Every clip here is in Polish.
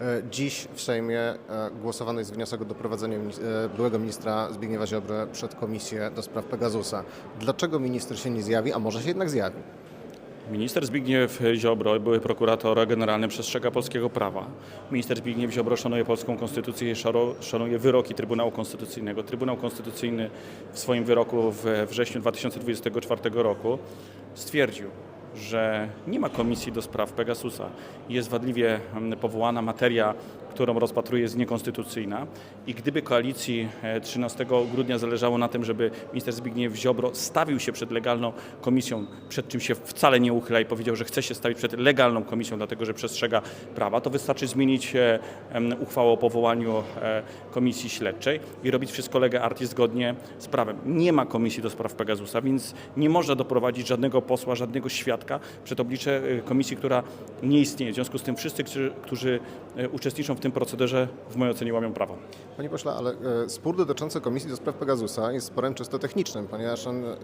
E, Dziś w Sejmie e, głosowany jest wniosek o doprowadzenie e, byłego ministra Zbigniewa Ziobry przed komisję do spraw Pegasusa. Dlaczego minister się nie zjawi, a może się jednak zjawi? Minister Zbigniew Ziobro, były prokurator generalny, przestrzega polskiego prawa. Minister Zbigniew Ziobro szanuje polską konstytucję i szanuje wyroki Trybunału Konstytucyjnego. Trybunał Konstytucyjny w swoim wyroku we wrześniu 2024 roku stwierdził, że nie ma komisji do spraw Pegasusa. Jest wadliwie mm, powołana materia, którą rozpatruje, jest niekonstytucyjna i gdyby koalicji e, 13 grudnia zależało na tym, żeby minister Zbigniew Ziobro stawił się przed legalną komisją, przed czym się wcale nie uchyla i powiedział, że chce się stawić przed legalną komisją, dlatego że przestrzega prawa, to wystarczy zmienić e, uchwałę o powołaniu e, komisji śledczej i robić wszystko lega artis zgodnie z prawem. Nie ma komisji do spraw Pegasusa, więc nie można doprowadzić żadnego posła, żadnego świadka przed oblicze e, komisji, która nie istnieje. W związku z tym wszyscy, którzy, e, uczestniczą w tym procederze, w mojej ocenie łamią prawo. Panie pośle, ale e, spór dotyczący komisji do spraw Pegasusa jest sporem czysto technicznym, ponieważ on e,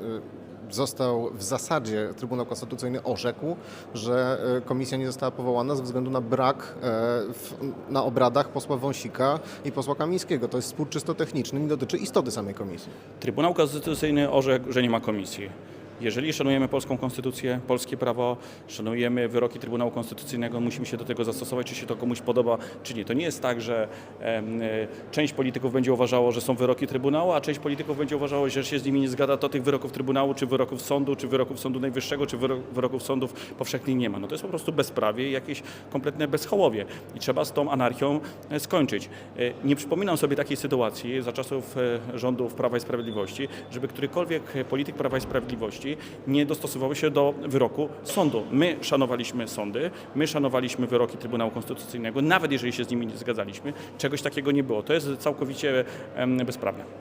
został w zasadzie Trybunał Konstytucyjny orzekł, że e, komisja nie została powołana ze względu na brak w, na obradach posła Wąsika i posła Kamińskiego. To jest spór czysto techniczny, nie dotyczy istoty samej komisji. Trybunał Konstytucyjny orzekł, że nie ma komisji. Jeżeli szanujemy polską konstytucję, polskie prawo, szanujemy wyroki Trybunału Konstytucyjnego, musimy się do tego zastosować, czy się to komuś podoba, czy nie. To nie jest tak, że em, y, część polityków będzie uważało, że są wyroki Trybunału, a część polityków będzie uważało, że się z nimi nie zgadza, to tych wyroków Trybunału, czy wyroków sądu, czy wyroków Sądu Najwyższego, czy wyro- wyroków sądów powszechnych nie ma. No to jest po prostu bezprawie i jakieś kompletne bezchołowie. I trzeba z tą anarchią e, skończyć. E, Nie przypominam sobie takiej sytuacji za czasów e, rządów Prawa i Sprawiedliwości, żeby którykolwiek e, polityk Prawa i Sprawiedliwości nie dostosował się do wyroku sądu. My szanowaliśmy sądy, my szanowaliśmy wyroki Trybunału Konstytucyjnego, nawet jeżeli się z nimi nie zgadzaliśmy. Czegoś takiego nie było. To jest całkowicie bezprawne.